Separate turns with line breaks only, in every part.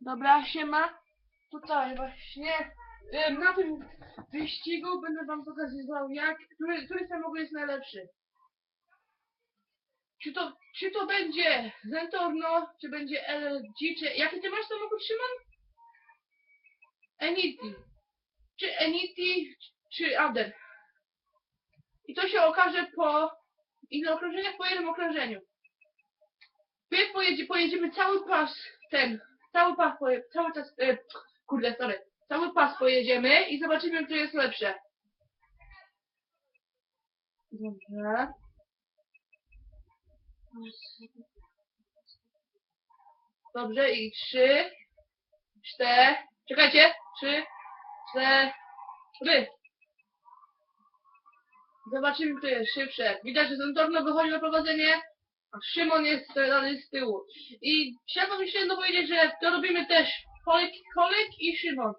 Dobra, siema. Tutaj właśnie na tym wyścigu będę wam pokazywał jak, który, który samochód jest najlepszy. Czy to, czy to będzie Zentorno, czy będzie LG, czy... Jaki ty masz samochód, Szymon? Enity. Czy Enity, czy Ader. I to się okaże po... Ile okrążeniach? Po jednym okrążeniu. Pierw pojedzie, pojedziemy cały pas ten, cały pas, cały czas, e, kurde, sorry, cały pas pojedziemy i zobaczymy, kto jest lepsze. Dobrze. Dobrze i trzy, cztery, czekajcie, trzy, cztery. Zobaczymy, kto jest szybszy. Widać, że Zentorno wychodzi na prowadzenie, Szymon jest dalej z tyłu. I chciałbym jeszcze jedno powiedzieć, że to robimy też Kolek, Kolek i Szymon.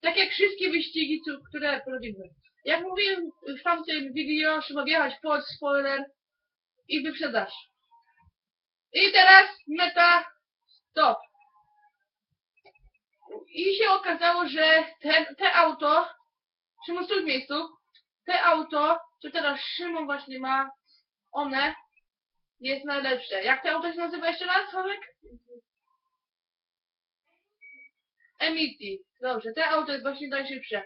Tak jak wszystkie wyścigi, które robimy. Jak mówiłem w tamtym video, trzeba wjechać pod spoiler i wyprzedać. I teraz meta stop. I się okazało, że te, te auto, Szymon stój w miejscu, te auto, co teraz Szymon właśnie ma, one jest najlepsze. Jak to auto się nazywa jeszcze raz, Holek? Emity. Dobrze, te auto jest właśnie najszybsze.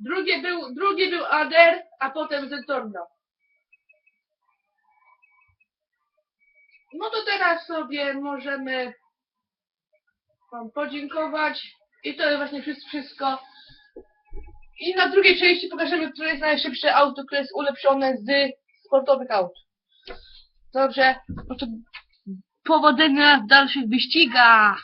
Drugie był, drugi był Ader, a potem Zentorno. No to teraz sobie możemy Wam podziękować. I to jest właśnie wszystko. I na drugiej części pokażemy, które jest najszybsze auto, które jest ulepszone z sportowych aut. Dobrze, no to powodzenia w dalszych wyścigach.